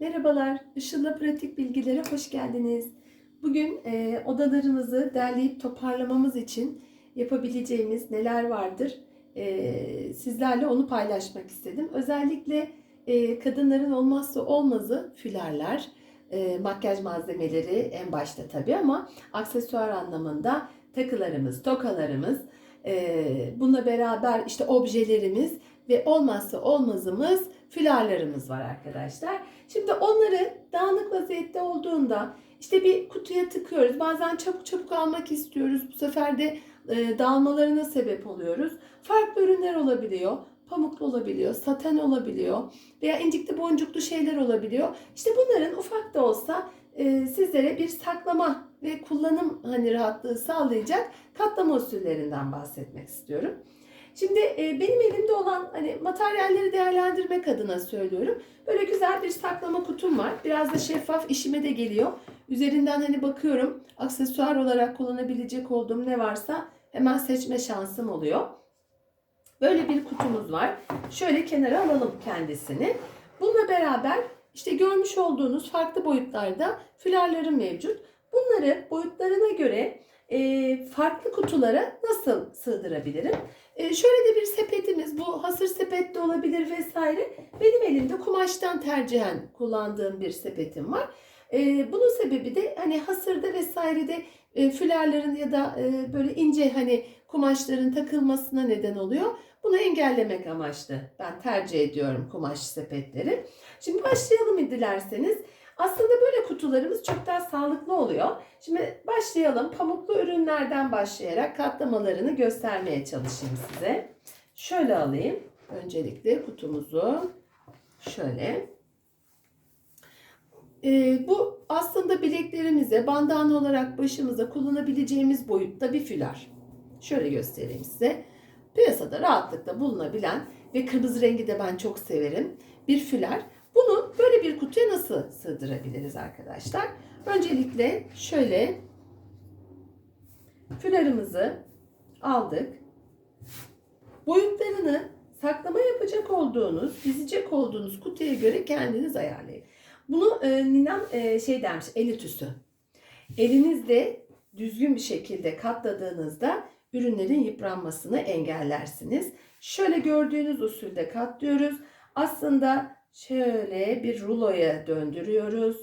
Merhabalar, Işıl'la Pratik Bilgilere hoş geldiniz. Bugün e, odalarımızı derleyip toparlamamız için yapabileceğimiz neler vardır e, sizlerle onu paylaşmak istedim. Özellikle e, kadınların olmazsa olmazı fülerler, e, makyaj malzemeleri en başta tabii ama aksesuar anlamında takılarımız, tokalarımız, e, bununla beraber işte objelerimiz ve olmazsa olmazımız fülarlarımız var arkadaşlar. Şimdi onları dağınık vaziyette olduğunda işte bir kutuya tıkıyoruz. Bazen çabuk çabuk almak istiyoruz. Bu sefer de e, dağılmalarına sebep oluyoruz. Farklı ürünler olabiliyor. Pamuklu olabiliyor, saten olabiliyor veya incikli boncuklu şeyler olabiliyor. İşte bunların ufak da olsa e, sizlere bir saklama ve kullanım hani rahatlığı sağlayacak katlama usullerinden bahsetmek istiyorum. Şimdi e, benim elimde olan hani materyalleri değerlendirmek adına söylüyorum. Böyle güzel bir saklama kutum var. Biraz da şeffaf işime de geliyor. Üzerinden hani bakıyorum aksesuar olarak kullanabilecek olduğum ne varsa hemen seçme şansım oluyor. Böyle bir kutumuz var. Şöyle kenara alalım kendisini. Bununla beraber işte görmüş olduğunuz farklı boyutlarda fülarlarım mevcut. Bunları boyutlarına göre e, farklı kutulara nasıl sığdırabilirim? E, şöyle de bir sepetimiz, bu hasır sepet de olabilir vesaire. Benim elimde kumaştan tercihen kullandığım bir sepetim var. E, bunun sebebi de hani hasırda vesairede e, fülerlerin ya da e, böyle ince hani kumaşların takılmasına neden oluyor. Bunu engellemek amaçlı ben tercih ediyorum kumaş sepetleri. Şimdi başlayalım dilerseniz. Aslında böyle kutularımız çok daha sağlıklı oluyor. Şimdi başlayalım. Pamuklu ürünlerden başlayarak katlamalarını göstermeye çalışayım size. Şöyle alayım. Öncelikle kutumuzu şöyle. Ee, bu aslında bileklerimize, bandana olarak başımıza kullanabileceğimiz boyutta bir fülar. Şöyle göstereyim size. Piyasada rahatlıkla bulunabilen ve kırmızı rengi de ben çok severim. Bir füler. Bunu böyle bir kutuya nasıl sığdırabiliriz arkadaşlar? Öncelikle şöyle fülerimizi aldık. Boyutlarını saklama yapacak olduğunuz, dizecek olduğunuz kutuya göre kendiniz ayarlayın. Bunu e, ninem e, şey dermiş, el ütüsü. Elinizde düzgün bir şekilde katladığınızda ürünlerin yıpranmasını engellersiniz. Şöyle gördüğünüz usulde katlıyoruz. Aslında şöyle bir ruloya döndürüyoruz.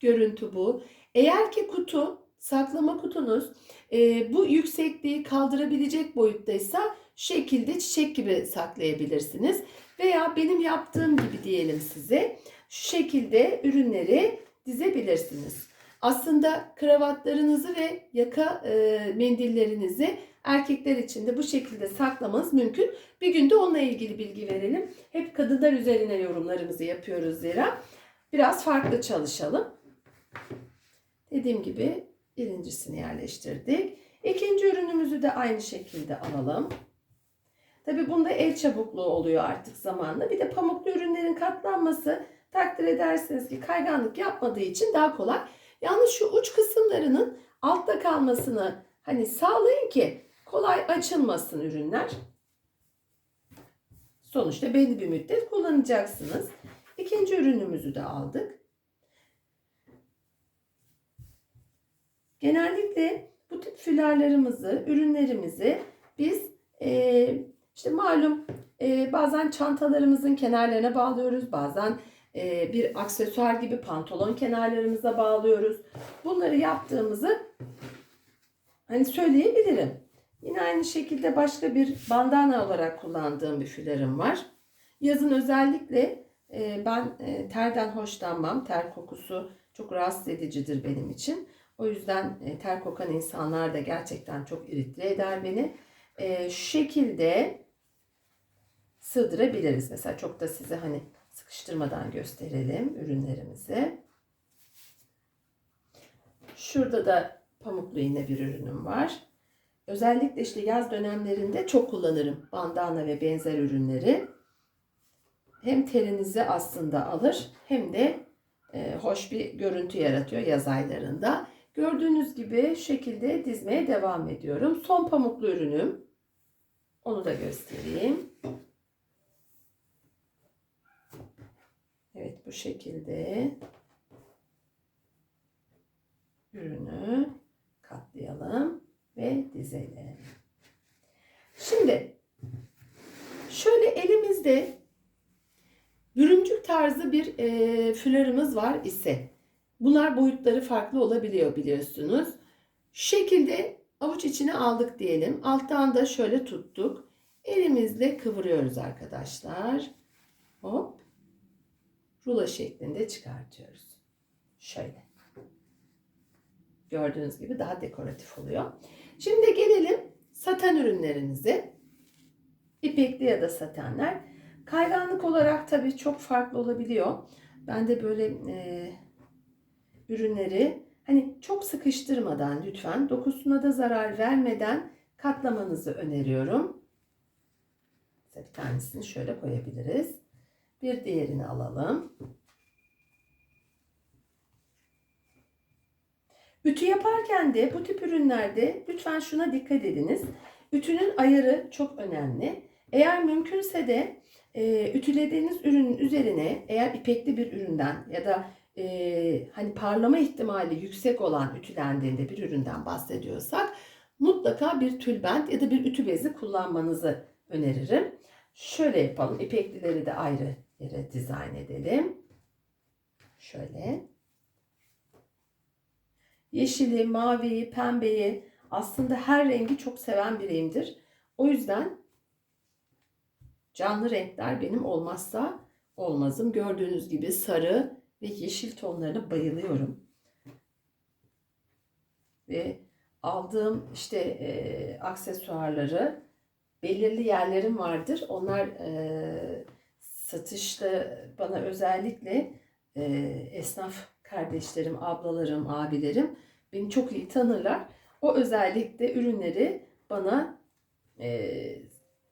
Görüntü bu. Eğer ki kutu, saklama kutunuz e, bu yüksekliği kaldırabilecek boyuttaysa şekilde çiçek gibi saklayabilirsiniz. Veya benim yaptığım gibi diyelim size şu şekilde ürünleri dizebilirsiniz. Aslında kravatlarınızı ve yaka e, mendillerinizi erkekler için de bu şekilde saklamanız mümkün. Bir günde onunla ilgili bilgi verelim. Hep kadınlar üzerine yorumlarımızı yapıyoruz zira. Biraz farklı çalışalım. Dediğim gibi birincisini yerleştirdik. İkinci ürünümüzü de aynı şekilde alalım. Tabi bunda el çabukluğu oluyor artık zamanla. Bir de pamuklu ürünlerin katlanması takdir edersiniz ki kayganlık yapmadığı için daha kolay. Yalnız şu uç kısımlarının altta kalmasını hani sağlayın ki kolay açılmasın ürünler. Sonuçta belli bir müddet kullanacaksınız. İkinci ürünümüzü de aldık. Genellikle bu tip fülarlarımızı, ürünlerimizi biz e, işte malum e, bazen çantalarımızın kenarlarına bağlıyoruz, bazen e, bir aksesuar gibi pantolon kenarlarımıza bağlıyoruz. Bunları yaptığımızı hani söyleyebilirim. Yine aynı şekilde başka bir bandana olarak kullandığım bir fülerim var. Yazın özellikle e, ben e, terden hoşlanmam. Ter kokusu çok rahatsız edicidir benim için. O yüzden e, ter kokan insanlar da gerçekten çok irite eder beni. E, şu şekilde sığdırabiliriz. Mesela çok da size hani sıkıştırmadan gösterelim ürünlerimizi. Şurada da pamuklu yine bir ürünüm var. Özellikle işte yaz dönemlerinde çok kullanırım bandana ve benzer ürünleri. Hem terinizi aslında alır hem de e, hoş bir görüntü yaratıyor yaz aylarında. Gördüğünüz gibi şekilde dizmeye devam ediyorum. Son pamuklu ürünüm. Onu da göstereyim. Bu şekilde ürünü katlayalım dizelim. Şimdi şöyle elimizde bürümcük tarzı bir e, flörümüz var ise bunlar boyutları farklı olabiliyor biliyorsunuz. Şekilde avuç içine aldık diyelim. Alttan da şöyle tuttuk. Elimizle kıvırıyoruz arkadaşlar. Hop. Rulo şeklinde çıkartıyoruz. Şöyle. Gördüğünüz gibi daha dekoratif oluyor. Şimdi gelelim saten ürünlerinize. İpekli ya da satenler. Kayganlık olarak tabii çok farklı olabiliyor. Ben de böyle e, ürünleri hani çok sıkıştırmadan lütfen dokusuna da zarar vermeden katlamanızı öneriyorum. Bir tanesini şöyle koyabiliriz. Bir diğerini alalım. Ütü yaparken de bu tip ürünlerde lütfen şuna dikkat ediniz. Ütünün ayarı çok önemli. Eğer mümkünse de e, ütülediğiniz ürünün üzerine eğer ipekli bir üründen ya da e, hani parlama ihtimali yüksek olan ütülendiğinde bir üründen bahsediyorsak mutlaka bir tülbent ya da bir ütü bezi kullanmanızı öneririm. Şöyle yapalım. İpeklileri de ayrı yere dizayn edelim. Şöyle. Yeşili, maviyi, pembeyi aslında her rengi çok seven biriyimdir. O yüzden canlı renkler benim olmazsa olmazım. Gördüğünüz gibi sarı ve yeşil tonlarına bayılıyorum. Ve aldığım işte e, aksesuarları belirli yerlerim vardır. Onlar e, satışta bana özellikle e, esnaf kardeşlerim, ablalarım, abilerim beni çok iyi tanırlar. O özellikle ürünleri bana e,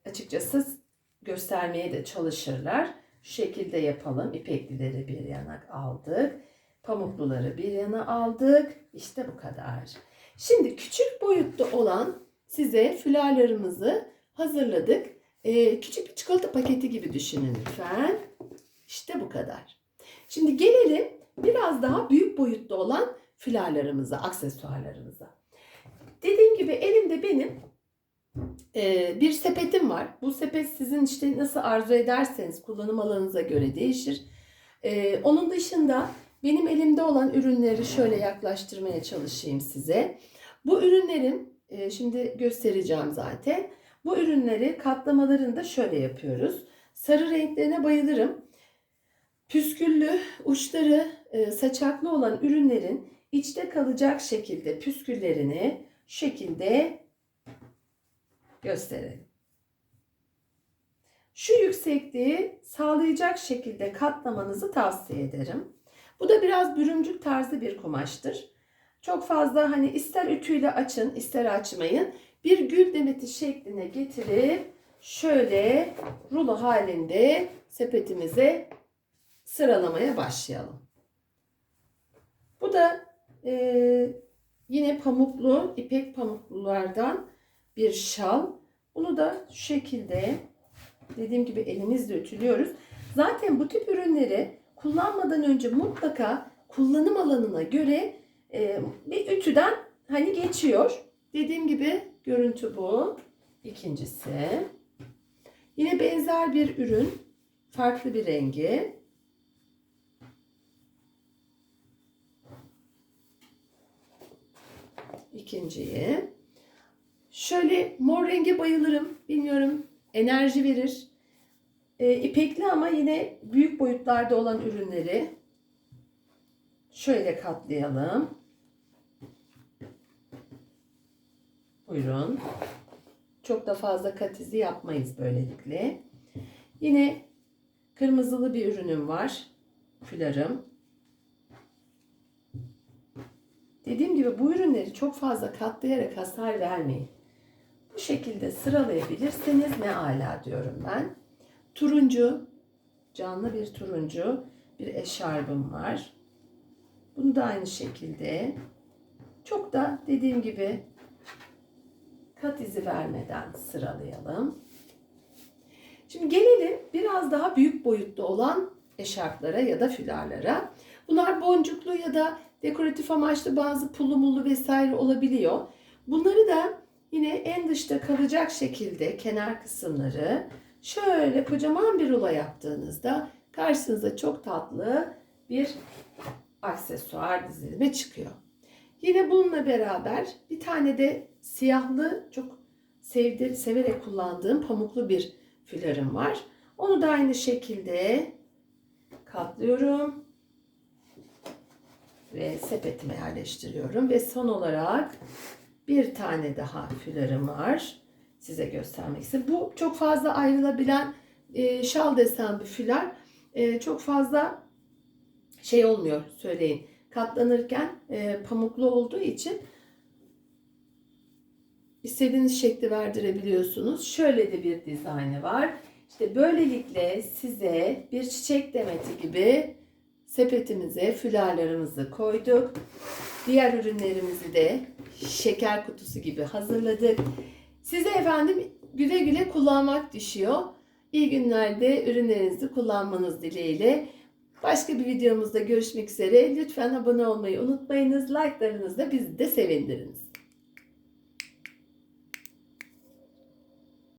açıkçası göstermeye de çalışırlar. Şu şekilde yapalım. İpeklileri bir yana aldık. Pamukluları bir yana aldık. İşte bu kadar. Şimdi küçük boyutta olan size fularlarımızı hazırladık. Ee, küçük bir çikolata paketi gibi düşünün lütfen. İşte bu kadar. Şimdi gelelim biraz daha büyük boyutta olan fularlarımıza, aksesuarlarımıza. Dediğim gibi elimde benim e, bir sepetim var. Bu sepet sizin işte nasıl arzu ederseniz kullanım alanınıza göre değişir. E, onun dışında benim elimde olan ürünleri şöyle yaklaştırmaya çalışayım size. Bu ürünlerin e, şimdi göstereceğim zaten. Bu ürünleri katlamalarını da şöyle yapıyoruz. Sarı renklerine bayılırım. Püsküllü, uçları e, saçaklı olan ürünlerin içte kalacak şekilde püsküllerini şekilde gösterelim. Şu yüksekliği sağlayacak şekilde katlamanızı tavsiye ederim. Bu da biraz bürümcük tarzı bir kumaştır. Çok fazla hani ister ütüyle açın ister açmayın. Bir gül demeti şekline getirip şöyle rulo halinde sepetimize sıralamaya başlayalım. Bu da e, yine pamuklu, ipek pamuklulardan bir şal. Bunu da şu şekilde dediğim gibi elimizle ütülüyoruz. Zaten bu tip ürünleri kullanmadan önce mutlaka kullanım alanına göre e, bir ütüden hani geçiyor. Dediğim gibi görüntü bu. İkincisi. Yine benzer bir ürün. Farklı bir rengi. İkinciyi. Şöyle mor renge bayılırım. Bilmiyorum enerji verir. E, ipekli ama yine büyük boyutlarda olan ürünleri şöyle katlayalım. Buyurun. Çok da fazla kat izi yapmayız böylelikle. Yine kırmızılı bir ürünüm var. Fularım. Dediğim gibi bu ürünleri çok fazla katlayarak hasar vermeyin. Bu şekilde sıralayabilirseniz ne ala diyorum ben. Turuncu, canlı bir turuncu bir eşarbım var. Bunu da aynı şekilde çok da dediğim gibi kat izi vermeden sıralayalım. Şimdi gelelim biraz daha büyük boyutta olan eşarplara ya da fülarlara. Bunlar boncuklu ya da dekoratif amaçlı bazı pullu mullu vesaire olabiliyor. Bunları da yine en dışta kalacak şekilde kenar kısımları şöyle kocaman bir rulo yaptığınızda karşınıza çok tatlı bir aksesuar dizilimi çıkıyor. Yine bununla beraber bir tane de siyahlı çok sevdi, severek kullandığım pamuklu bir fülarım var. Onu da aynı şekilde katlıyorum ve sepetime yerleştiriyorum ve son olarak bir tane daha fülarım var. Size göstermek istedim. Bu çok fazla ayrılabilen e, şal desen bir fülar. E, çok fazla şey olmuyor söyleyin. Katlanırken e, pamuklu olduğu için istediğiniz şekli verdirebiliyorsunuz. Şöyle de bir dizaynı var. İşte böylelikle size bir çiçek demeti gibi sepetimize fülarlarımızı koyduk. Diğer ürünlerimizi de şeker kutusu gibi hazırladık. Size efendim güle güle kullanmak düşüyor. İyi günlerde ürünlerinizi kullanmanız dileğiyle. Başka bir videomuzda görüşmek üzere. Lütfen abone olmayı unutmayınız. Like'larınızla bizi de sevindiriniz.